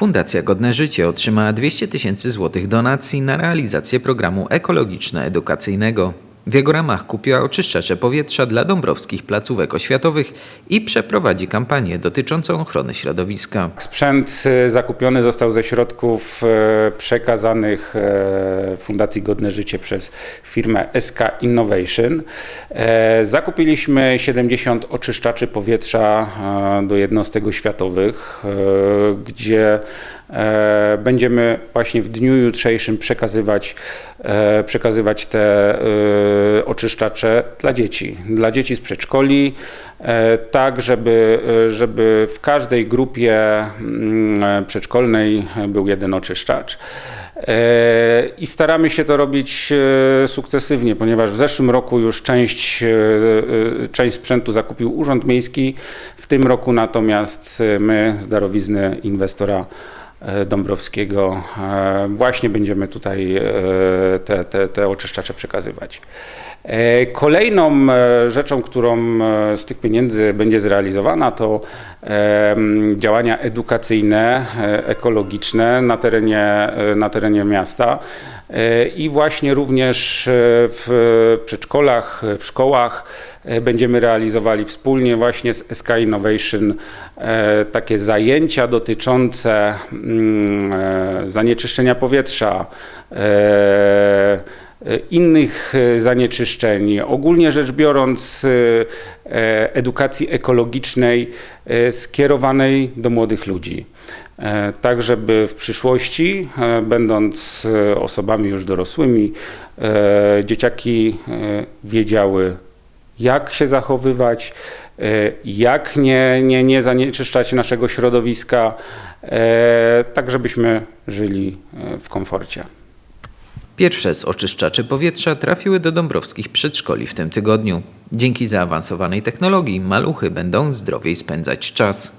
Fundacja Godne Życie otrzymała 200 tysięcy złotych donacji na realizację programu ekologiczno-edukacyjnego. W jego ramach kupiła oczyszczacze powietrza dla dąbrowskich placówek oświatowych i przeprowadzi kampanię dotyczącą ochrony środowiska. Sprzęt e, zakupiony został ze środków e, przekazanych e, Fundacji Godne Życie przez firmę SK Innovation. Zakupiliśmy 70 oczyszczaczy powietrza do jednostek oświatowych, gdzie będziemy właśnie w dniu jutrzejszym przekazywać, przekazywać te oczyszczacze dla dzieci, dla dzieci z przedszkoli, e, tak żeby, e, żeby w każdej grupie mm, e, przedszkolnej był jeden oczyszczacz. I staramy się to robić sukcesywnie, ponieważ w zeszłym roku już część, część sprzętu zakupił Urząd Miejski, w tym roku natomiast my z darowizny inwestora Dąbrowskiego e, właśnie będziemy tutaj e, te, te, te oczyszczacze przekazywać. E, Kolejną e, rzeczą, którą e, z tych pieniędzy będzie zrealizowana, to e, działania edukacyjne, e, ekologiczne na terenie, e, na terenie miasta. E, I właśnie również e, w przedszkolach, w szkołach e, będziemy realizowali wspólnie właśnie z SK Innovation e, takie zajęcia dotyczące e, zanieczyszczenia powietrza, e, e, innych e, zanieczyszczeń. Ogólnie rzecz biorąc, e, e, edukacji ekologicznej e, skierowanej do młodych ludzi. E, Tak, żeby w przyszłości, e, będąc e, osobami już dorosłymi, e, dzieciaki e, wiedziały, jak się zachowywać, e, jak nie, nie, nie zanieczyszczać naszego środowiska, e, tak żebyśmy żyli e, w komforcie. Pierwsze z oczyszczaczy powietrza trafiły do dąbrowskich przedszkoli w tym tygodniu. Dzięki zaawansowanej technologii maluchy będą zdrowiej spędzać czas.